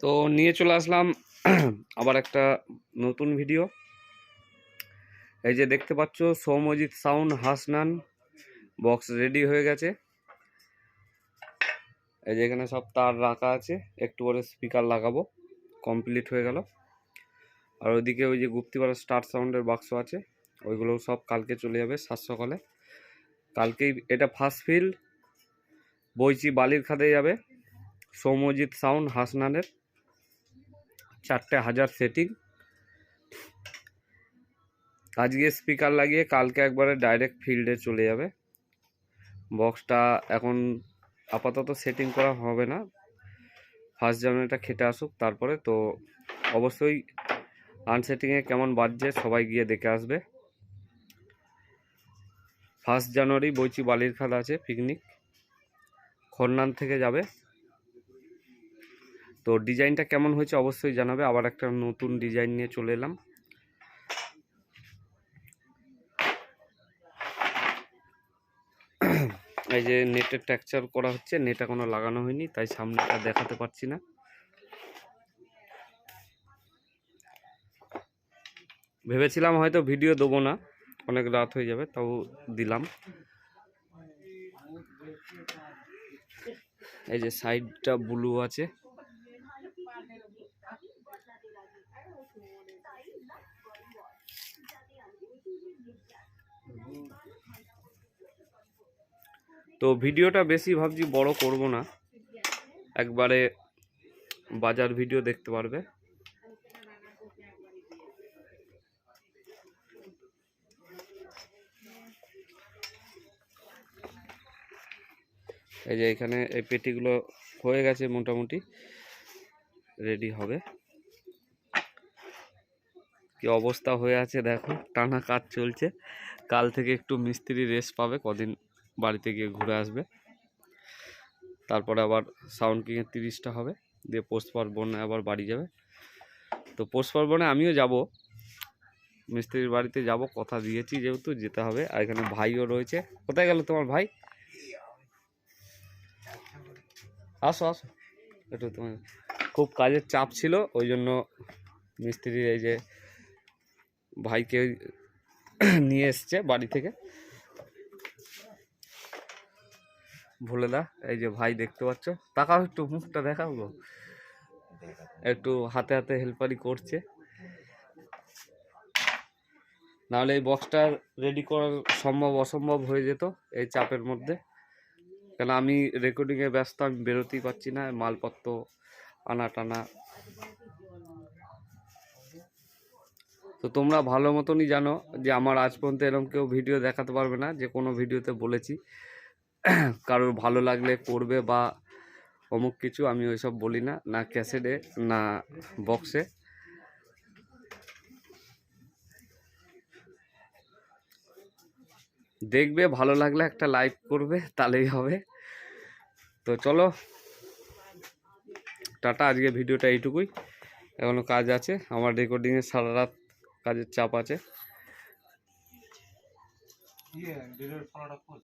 তো নিয়ে চলে আসলাম, আবার একটা নতুন ভিডিও এই যে দেখতে পাচ্ছ Soumojit sound Hasnan box ready হয়ে গেছে। এই যে এখানে সব তার রাখা আছে, একটু পরে স্পিকার লাগাবো কমপ্লিট হয়ে গেল। আর ওইদিকে ওই যে গুপ্তিপাড়া স্টার সাউন্ডের বাক্স আছে ওইগুলো সব কালকে চলে যাবে সাত সকালে। কালকেই এটা ফার্স্ট ফিল্ড বইচি বালির খাদে যাবে সৌমজিৎ সাউন্ড হাসনানের। চারটে হাজার সেটিং আজকে স্পিকার লাগিয়ে কালকে একবারে ডাইরেক্ট ফিল্ডে চলে যাবে। বক্সটা এখন আপাতত সেটিং করা হবে না। ফার্স্ট জানুয়ারিটা খেটে আসুক, তারপরে তো অবশ্যই আনসেটিংয়ে কেমন বাজছে সবাই গিয়ে দেখে আসবে। ফার্স্ট জানুয়ারি বইচি বালির খাদ আছে পিকনিক খন্নান থেকে যাবে। তো ডিজাইনটা কেমন হয়েছে অবশ্যই জানাবে। আবার একটা নতুন ডিজাইন নিয়ে চলে এলাম। এই যে নেটের টেক্সচার করা হচ্ছে, নেট এখনও লাগানো হয়নি, তাই সামনেটা দেখাতে পারছি না। ভেবেছিলাম হয়তো ভিডিও দেবো না, অনেক রাত হয়ে যাবে, তাও দিলাম। এই যে সাইডটা ব্লু আছে। তো ভিডিওটা বেশি ভাবছি বড় করব না। একবারে বাজার ভিডিও দেখতে পারবে। এই যে এখানে এই পেটিগুলো হয়ে গেছে মোটামুটি। রেডি হবে। কি অবস্থা হয়ে আছে দেখো, টানা কাজ চলছে। কাল থেকে একটু মিস্ত্রি রেস্ট পাবে, কদিন বাড়িতে গিয়ে ঘুরে আসবে। তারপরে আবার সাউন্ড কিংয়ের তিরিশটা হবে, দিয়ে পোস্ট পার্বণে আবার বাড়ি যাবে। তো পোস্ট পার্বণে আমিও যাব, মিস্ত্রির বাড়িতে যাব, কথা দিয়েছি যেহেতু যেতে হবে, আর এখানে ভাইও রয়েছে। কোথায় গেল তোমার ভাই? আসো আসো। একটু তোমার খুব কাজের চাপ ছিল, ওই জন্য মিস্ত্রি এই যে ভাইকে নিয়ে এসছে বাড়ি থেকে। ভুলে দা এই যে ভাই দেখতে পাচ্ছ। তাকাও একটু, মুখটা দেখাও গো। একটু হাতে হাতে হেল্পারি করছে। নাহলে এই বক্সটা রেডি করা সম্ভব অসম্ভব হয়ে যেত এই চাপের মধ্যে। কেন আমি রেকর্ডিংয়ে ব্যস্ত, আমি বেরোতেই পারছি না, মালপত্র আনা টানা তো তোমরা ভালো মতনই জানো যে আমার আজ পর্যন্ত এরকম কেউ ভিডিও দেখাতে পারবে না, যে কোনো ভিডিওতে বলেছি। কারোর ভালো লাগলে করবে বা অমুক কিছু আমি ওইসব বলি না না ক্যাসেটে, না বক্সে। দেখবে, ভালো লাগলে একটা লাইক করবে, তাহলেই হবে। তো চলো, টাটা আজকে ভিডিওটা এইটুকুই। এখনও কাজ আছে, আমার রেকর্ডিংয়ে সারা রাত কাজের চাপ আছে।